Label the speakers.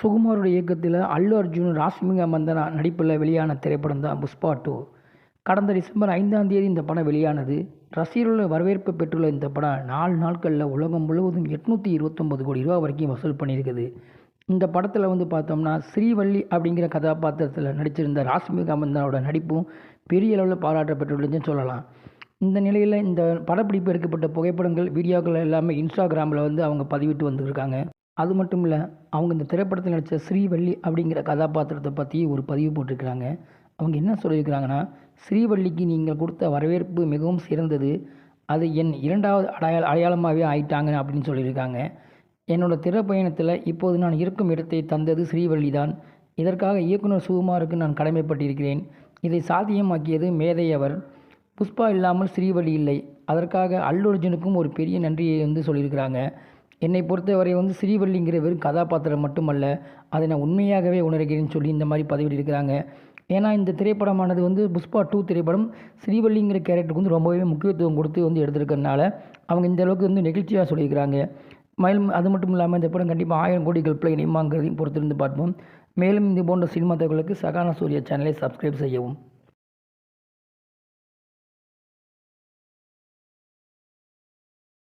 Speaker 1: சுகுமாரோட இயக்கத்தில் அல்லு அர்ஜுன் ராஷ்மிகா மந்தனா நடிப்பில் வெளியான திரைப்படம் தான் புஷ்பா டூ. கடந்த டிசம்பர் ஐந்தாம் தேதி இந்த படம் வெளியானது. ரசிகர்களோட வரவேற்பு பெற்றுள்ள இந்த படம் நாலு நாட்களில் உலகம் முழுவதும் எட்நூற்றி இருபத்தொம்பது கோடி ரூபா வரைக்கும் வசூல் பண்ணியிருக்குது. இந்த படத்தில் வந்து பார்த்தோம்னா ஸ்ரீவள்ளி அப்படிங்கிற கதாபாத்திரத்தில் நடிச்சிருந்த ராஷ்மிகா மந்தனோட நடிப்பும் பெரிய அளவில் பாராட்டப்பட்டுள்ளதுன்னு சொல்லலாம். இந்த நிலையில் இந்த படப்பிடிப்பு எடுக்கப்பட்ட புகைப்படங்கள் வீடியோக்கள் எல்லாமே இன்ஸ்டாகிராமில் வந்து அவங்க பதிவிட்டு வந்துருக்காங்க. அது மட்டும் இல்லை அவங்க இந்த திரைப்படத்தில் நடித்த ஸ்ரீவள்ளி அப்படிங்கிற கதாபாத்திரத்தை பற்றி ஒரு பதிவு போட்டிருக்கிறாங்க. அவங்க என்ன சொல்லியிருக்கிறாங்கன்னா ஸ்ரீவள்ளிக்கு நீங்கள் கொடுத்த வரவேற்பு மிகவும் சிறந்தது. அது என் இரண்டாவது அடையாள அடையாளமாகவே ஆயிட்டாங்க அப்படின்னு சொல்லியிருக்காங்க. என்னோடய திரைப்பயணத்தில் இப்போது நான் இருக்கும் இடத்தை தந்தது ஸ்ரீவள்ளி தான் இதற்காக இயக்குனர் சுகுமாருக்கு நான் கடமைப்பட்டிருக்கிறேன். இதை சாத்தியமாக்கியது மேதை அவர். புஷ்பா இல்லாமல் ஸ்ரீவள்ளி இல்லை. அதற்காக அல்லு அர்ஜுனுக்கும் ஒரு பெரிய நன்றியை வந்து சொல்லியிருக்கிறாங்க. என்னை பொறுத்தவரை வந்து ஸ்ரீவல்லிங்கிற வெறும் கதாபாத்திரம் மட்டுமல்ல அதை நான் உண்மையாகவே உணர்கிறேன்னு சொல்லி இந்த மாதிரி பதிவிட்டிருக்கிறாங்க. ஏன்னா இந்த திரைப்படமானது வந்து புஷ்பா டூ திரைப்படம் ஸ்ரீவள்ளிங்கிற கேரக்டருக்கு வந்து ரொம்பவே முக்கியத்துவம் கொடுத்து வந்து எடுத்திருக்கறனால அவங்க இந்த அளவுக்கு வந்து நெகிழ்ச்சியாக சொல்லியிருக்கிறாங்க. மேலும் அது மட்டும் இல்லாமல் இந்த படம் கண்டிப்பாக ஆயிரம் கோடி கல்பில் இணைமாங்கிறதையும் பொறுத்திருந்து பார்ப்போம். மேலும் இது போன்ற சினிமா தகவலுக்கு சகானா சூர்யா சேனலை சப்ஸ்கிரைப் செய்யவும்.